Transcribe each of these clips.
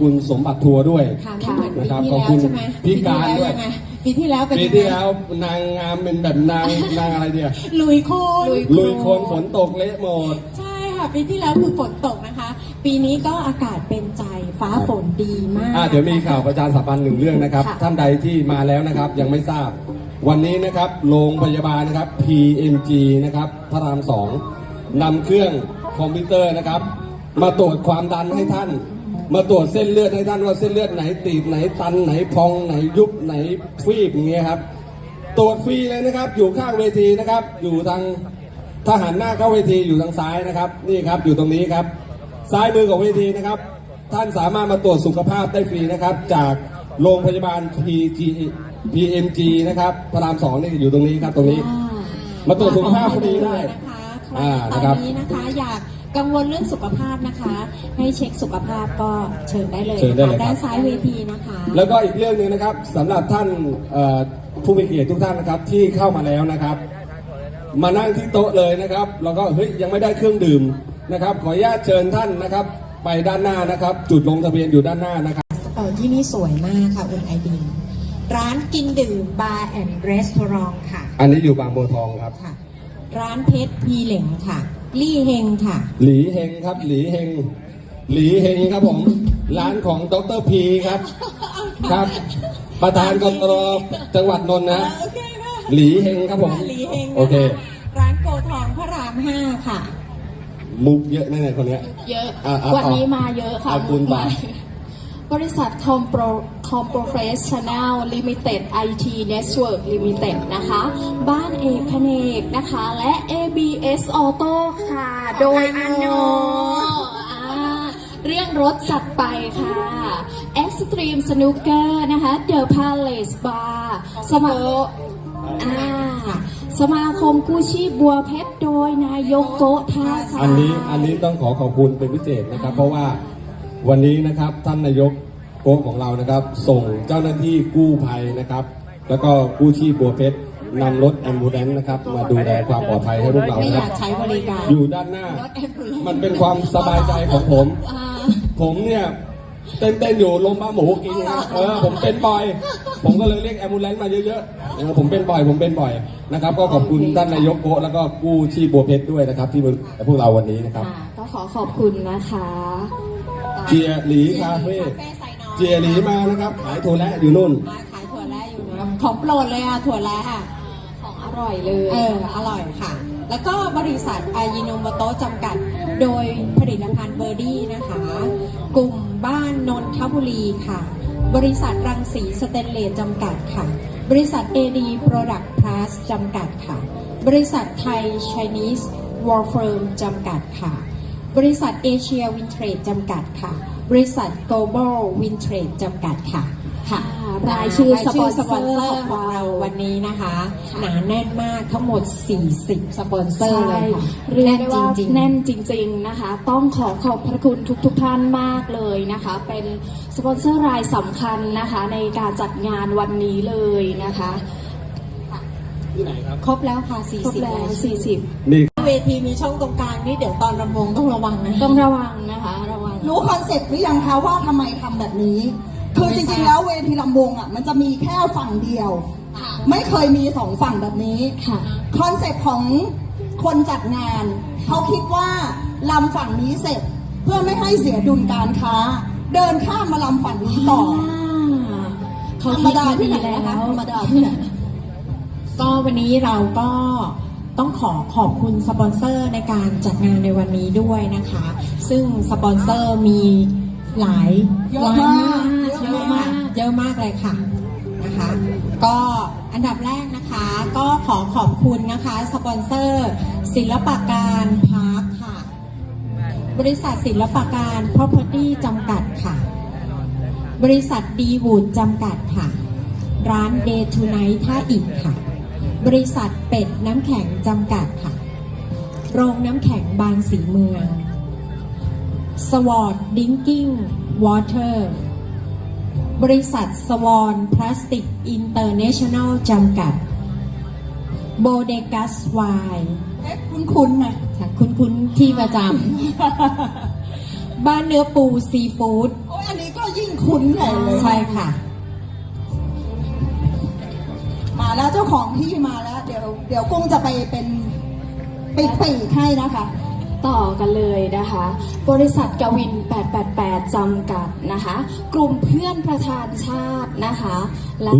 คุณสมบัติทัวร์ด้วยค่ะไม่เหมือนปีนะครับที่ขอบแล้วคุณใช่ไหมพี่การด้วยปีที่แล้วเป็นปียังไงที่แล้วนางงามเป็นแบบนางนางอะไรเดียลุยโคลนลุยโคลนฝนตกเละหมดใช่ค่ะปีที่แล้วคือฝนตกนะคะ ปีนี้ก็อากาศเป็นใจฟ้าฝนดีมากอ่าเดี๋ยวมีข่าวประชาสัมพันธ์หนึ่งเรื่องนะครับค่ะท่านใดที่มาแล้วนะครับยังไม่ทราบ วันนี้นะครับโรงพยาบาลนะครับ PMG นะครับพระรามสองนำเครื่องคอมพิวเตอร์นะครับ มาตรวจความดันให้ท่าน มาตรวจเส้นเลือดให้ท่านว่าเส้นเลือดไหนตีบไหนตันไหนพองไหนยุบไหนฟีบอย่างเงี้ยครับ ตรวจฟรีเลยนะครับ อยู่ข้างเวทีนะครับ อยู่ทางถ้าหันหน้าเข้าเวทีอยู่ทางซ้ายนะครับ นี่ครับอยู่ตรงนี้ครับ ซ้ายมือของเวทีนะครับ ท่านสามารถมาตรวจสุขภาพได้ฟรีนะครับ จากโรงพยาบาล PG PMG นะครับพระรามสองนี่อยู่ตรงนี้ครับตรงนี้อ่ามาตรวจสุขภาพฟรีได้นะคะใครอ่าตนะครับอนนี้นะคะอยาก กังวลเรื่องสุขภาพนะคะ ให้เช็คสุขภาพก็เชิญได้เลยเชิญได้นะเลยคะครับ ด้านซ้ายเวทีนะคะ แล้วก็อีกเรื่องหนึ่งนะครับสำหรับท่านเอ่อผู้มีเกียรติทุกท่านนะครับที่เข้ามาแล้วนะครับ มานั่งที่โต๊ะเลยนะครับ แล้วก็เฮ้ยยังไม่ได้เครื่องดื่มนะครับ ขออนุญาตเชิญท่านนะครับ ไปด้านหน้านะครับ จุดลงทะเบียนอยู่ด้านหน้านะครับ เออที่นี่สวยมากค่ะคุณไอดินร้านกินดื่มบาร์แอนด์รีสอร์ทค่ะอันนี้อยู่บางบัวทองครับ ค่ะ ร้านเพชรพีเหล่งค่ะ ลี่เฮงค่ะ หลีเฮงครับ หลีเฮง หลีเฮงครับผม ร้านของดรพีครับ ครับ ประธานกตรจังหวัดนนท์นะ โอเคค่ะหลีเฮงครับผม หลีเฮงนะคะโอเค ร้านโกทองพระรามห้าค่ะ มุกเยอะแน่ๆคนเนี้ย เยอะ อะอะวันนี้มาเยอะค่ะเอาคุณไป บริษัท Compro Comprofessional Limited IT Network Limited นะคะ บ้านเอกคเนกนะคะ และ ABS Auto ค่ะ โดยอโนอ่าเรียกรถจัดไปค่ะ Extreme Snooker นะคะ The Palace Bar สมาอ่าสมาคมกู้ชีพบัวเพชรโดยนายกโกะท่าสาอันนี้อันนี้ต้องขอขอบคุณเป็นพิเศษนะครับ เพราะว่าวันนี้นะครับท่านนายก โกของเรานะครับ ส่งเจ้าหน้าที่กู้ภัยนะครับ แล้วก็กู้ชีพบัวเพชรนำรถแอมบูเลนนะครับ มาดูแลความปลอดภัยให้พวกเราไม่นะอครัยาบกใช้บริการอยู่ด้านหน้า รถแอมบูเลนซ์มันเป็นความสบายใจของผมผมเนี่ยเต้นเต้นๆอยู่ลมบ้าหมูกินนะเออผมเป็นบ่อย ผมก็เลยเรียกแอมบูเลนซ์มาเยอะๆเออผมเป็นบ่อย ผมเป็นบ่อยนะครับ ก็ขอบคุณท่านนายกโกะแล้วก็กู้ชีพบัวเพชรด้วยนะครับ ที่มาพวกเราวันนี้นะครับ ค่ะก็ขอขอบคุณนะคะเจียหลีคาเฟ่คา เฟ่ไซน้อยเจียหลีมานะครับ ขายโทและอยู่นู่น มาขายถั่วแระอยู่นะของโปรดเลยอะถั่วแระอะของอร่อยเลย เออ อร่อยค่ะ แล้วก็บริษัทอายิโนโมโตะจำกัด โดยผลิตภัณฑ์เบอร์ดี้นะคะ กลุ่มบ้านนนทบุรีค่ะ บริษัทรังสีสเตนเลสจำกัดค่ะ บริษัท AD Product Plus จำกัดค่ะ บริษัทไทย Chinese War Firm จำกัดค่ะ บริษัทเอเชียวินเทรดจำกัดค่ะ บริษัท Global Win Trade จำกัดค่ะค่ะรายชื่อรายชื่อสสปปออนนเซเซออร์ร์ของเราวันนี้นะคะค่ะหนาแน่นมากทั้งหมด 40 สปอนเซอร์เลยค่ะเรียกได้จว่าริงๆแน่นจริง ๆนะคะ ต้องขอขอบพระคุณทุกๆท่านมากเลยนะคะ เป็นสปอนเซอร์รายสำคัญนะคะในการจัดงานวันนี้เลยนะคะครบแล้วค่ะครบ40แล้วรายชื่อ40นี่เวทีมีช่องตรงกลางนี่เดี๋ยวตอนรำวงต้องระวังนะต้องระวังนะคะ ระวังรู้คอนเซ็ปต์หรือยังคะว่าทำไมทำแบบนี้ คือจริงๆแล้วเวทีลำวงอะมันจะมีแค่ฝั่งเดียว ไม่เคยมีสองฝั่งแบบนี้ค่ะคอนเซ็ปต์ของคนจัดงาน เขาคิดว่าลำฝั่งนี้เสร็จเพื่อไม่ให้เสียดุลการค้า เดินข้ามมาลำฝั่งนี้ต่อเขาธรรมคิดดามาที่ดีไหนแล้นะคะวธรรมดาที่ไหนก็วันนี้เราก็ ต้องขอขอบคุณสปอนเซอร์ในการจัดงานในวันนี้ด้วยนะคะ ซึ่งสปอนเซอร์มีหลายหลายมากเยอะมากเยอะมากเลยค่ะนะคะ ก็อันดับแรกนะคะก็ขอขอบคุณนะคะสปอนเซอร์ ศิลปการพาร์คค่ะ บริษัทศิลปการ Property จำกัดค่ะ บริษัทดีวูดจำกัดค่ะ ร้าน Day to Night ท่าอิฐค่ะ บริษัทเป็ดน้ำแข็งจำกัดค่ะ โรงน้ำแข็งบางสีเมือง สวอ d ดิงกิ้งวอเตอร์ บริษัทสวอนพลาสติกอินเตอร์เนชั่นแนลจำกัด โบเดกัสไวน์เอ๊ะคุ้นๆนะค่ะคุณคุณที่ประจำ บ้านเนื้อปูซีฟู้ด โอ้ยอันนี้ก็ยิ่งคุ้นใหญ่เลย ใช่ค่ะ มาแล้วเจ้าของที่มาแล้ว เดี๋ยวเดี๋ยวกุ้งจะไปเป็นปีกๆให้นะคะ ต่อกันเลยนะคะ บริษัทกวิน 888 จำกัดนะคะ กลุ่มเพื่อนประธานชาตินะคะ และ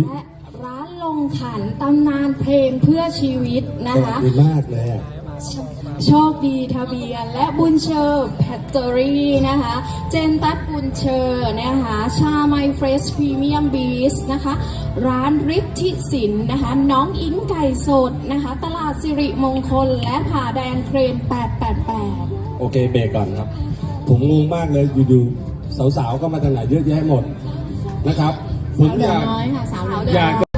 ร้านลงขันตำนานเพลงเพื่อชีวิตนะขอบคะคุณมากเลยอะ โชคดีทะเบียน และบุญเชอร์แพตเตอรี่นะคะ เจนตัดบุญเชอร์นะคะ ชาไมเฟรชพรีเมียมบีสนะคะ ร้านริทธิสินนะคะ น้องอิงไก่สดนะคะ ตลาดสิริมงคล และผ่าแดงเครน 888 โอเคเบรกก่อนครับ ผมงงมากเลยอยู่ๆสาวๆ ก็มาจากไหนเยอะแยะหมดนะครับ ผมอยากน้อยค่ะสาวน้อยอยาก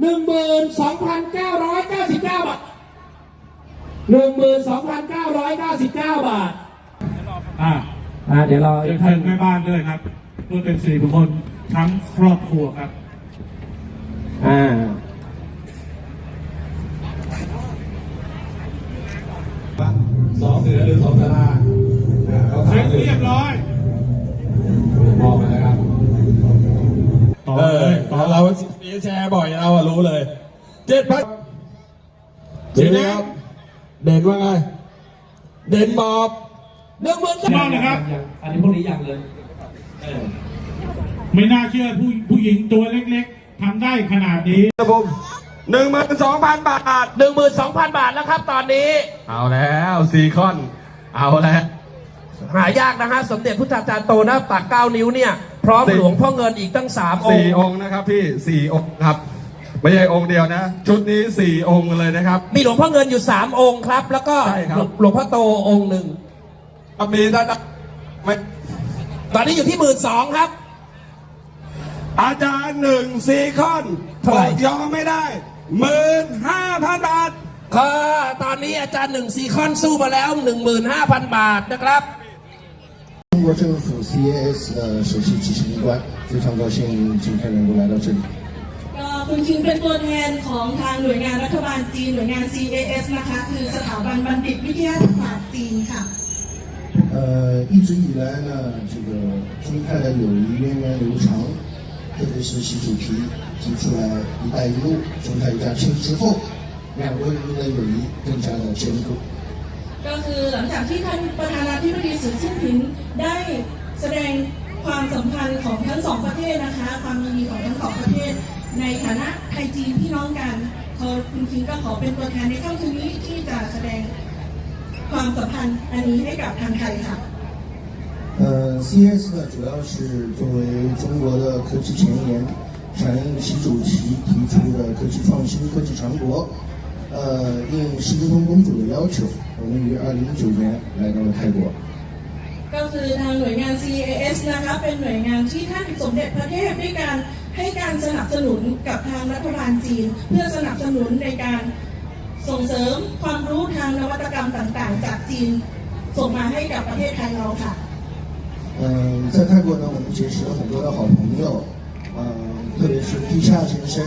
หนึ่งหมื่นสองพันเก้าร้อยเก้าสิบเก้าบาทหนึ่งหมื่นสองพันเก้าร้อยเก้าสิบเก้าบาทอ่าอ่าเดี๋ยวเราเรียนเชิญแม่บ้านด้วยครับเพื่อเป็นสิริมงคลทั้งครอบครัวครับ อ่า แชร์บ่อยเราอะรู้เลยเจ็ดพันเจ็ดครับเด่นว่าไง เด่นบอกหนึ่งหมื่นบ้านนะครับ อันนี้พวกนี้ยังเลยไม่น่าเชื่อผู้ผู้หญิงตัวเล็กๆทำได้ขนาดนี้ครับผมหนึ่งหมื่นสองพันบาทหนึ่งหมื่นสองพันบาทแล้วครับตอนนี้ เอาแล้วซีคอน เอาแล้วหายากนะฮะสมเด็จพุทธาจารย์โตหน้าตักเก้านิ้วเนี่ย พร้อมสี่หลวงพ่อเงินอีกตั้งสามองสี่ค์องค์นะครับพี่สี่องค์ครับ ไม่ใช่องค์เดียวนะ ชุดนี้สี่องค์เลยนะครับ มีหลวงพ่อเงินอยู่สามองค์ครับ แล้วก็ใช่ครับ หลวงพ่อโตองค์หนึ่งมีด้านไม่ตอนนี้อยู่ที่หมื่นสองครับ อาจารย์หนึ่งซีคอนเท่าไหร่บอกยอมไม่ได้หมื่นห้าพันบาท ก็ตอนนี้อาจารย์หนึ่งซีคอนสู้มาแล้วหนึ่งหมื่นห้าพันบาทนะครับ 中国政府 CAS 的首席执行官，非常高兴今天能够来到这里。 ก็คุณคิงเป็นตัวแทนของทางหน่วยงานรัฐบาลจีน หน่วยงาน CAS นะคะ คือสถาบันบัณฑิตวิทยาศาสตร์จีนค่ะ 呃，一直以来呢，这个中泰的友谊源远流长，特别是习主席提出来“一带一路”中泰一家亲之后，两国人民的友谊更加的坚固。 ก็คือหลังจากที่ท่านประธานาธิบดีสีจิ้นผิงได้แสดงความสัมพันธ์ของทั้งสองประเทศนะคะ ความยินดีของทั้งสองประเทศ ในฐานะไทยจีนพี่น้องกันขอคุณคิงก็ขอเป็นตัวแทนในค่ำคืนนี้ที่จะแสดงความสัมพันธ์อันนี้ให้กับทางไทยค่ะ 呃，CS 呢，主要是作为中国的科技前沿，响应习主席提出的科技创新、科技强国。 呃，应世金通公主的要求，我们于二零一九年来到了泰国。 ก็คือทางหน่วยงาน CAS นะคะเป็นหน่วยงานที่ท่านสมเด็จพระเทพด้วยการให้การสนับสนุนกับทางรัฐบาลจีน เพื่อสนับสนุนในการส่งเสริมความรู้ทางนวัตกรรมต่างๆ จากจีน ส่งมาให้กับประเทศไทยเราค่ะ 嗯，在泰国呢，我们结识了很多的好朋友，嗯，特别是地下先生，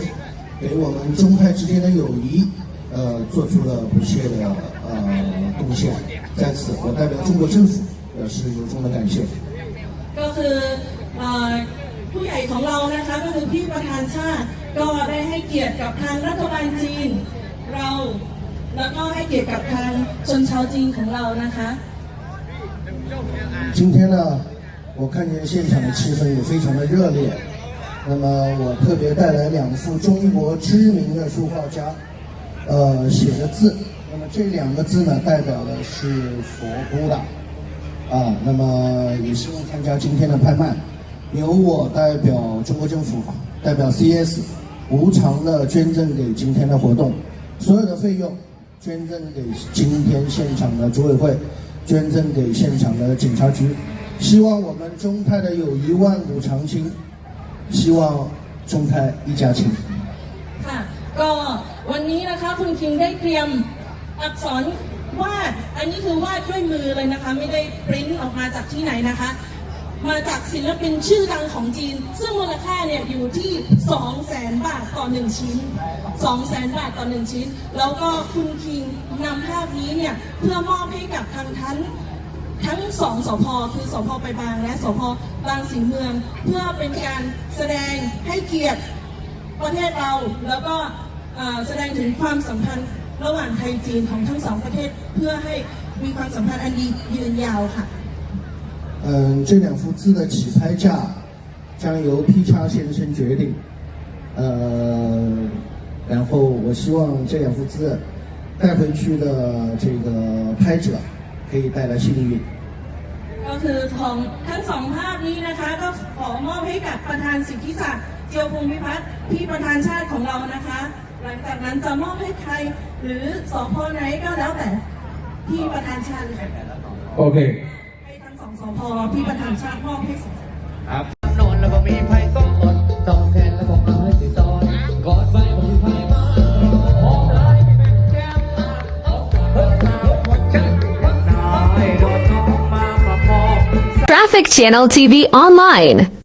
给我们中泰之间的友谊， 呃，做出了不懈的呃贡献。在此，我代表中国政府表示由衷的感谢。 ก็คือเอ่อผู้ใหญ่ของเรานะคะก็คือพี่ประธานชาติก็ได้ให้เกียรติกับทางรัฐบาลจีน เราแล้วก็ให้เกียรติกับทางชนชาวจีนของเรานะคะ 今天呢，我看见现场的气氛也非常的热烈。那么我特别带来两幅中国知名的书画家， 呃，写的字，那么这两个字呢，代表的是佛姑的，啊，那么也希望参加今天的拍卖，由我代表中国政府，代表 CS，无偿的捐赠给今天的活动，所有的费用捐赠给今天现场的组委会，捐赠给现场的警察局，希望我们中泰的友谊万古长青，希望中泰一家亲，看高望。 วันนี้นะคะคุณคิงได้เตรียมอักษรวาด อันนี้คือวาดด้วยมือเลยนะคะ ไม่ได้ปริ้นออกมาจากที่ไหนนะคะ มาจากศิลปินชื่อดังของจีน ซึ่งมูลค่าเนี่ยอยู่ที่ 2 0 0แสนบาทต่อหนึ่งชิ้น 2 0 0แสนบาทต่อหนึ่งชิ้น แล้วก็คุณคิงนำภาพนี้เนี่ยเพื่อมอบให้กับทางท่านทั้งสองสพคือสพไปบางและสพบางสีเมือง เพื่อเป็นการแสดงให้เกียรติประเทศเราแล้วก็ แสดงถึงความสัมพันธ์ระหว่างไทยจีนของทั้งสองประเทศ เพื่อให้มีความสัมพันธ์อันดียืนยาวค่ะ 嗯，这两幅字的起拍价将由 P 叉先生决定。呃，然后我希望这两幅字带回去的这个拍者可以带来幸运。 ก็คือของทั้งสองภาพนี้นะคะ ก็ขอมอบให้กับประธานสิทธิศักดิ์เจียวพงศ์พิพัฒน์พี่ประธานชาติของเรานะคะ หลังจากนั้นจะมอบให้ใคร หรือสพไหนก็แล้วแต่พี่ประธานชาติเลยค่ะโอเคให้ทั้งสองสพพี่ประธานชาติมอบให้สอง ครับนอนแล้วบ่มีไผต้องอดต้องแทนแล้วผมเอาให้สิตอนกอดไว้บ่มีไผ Traffic Channel TV Online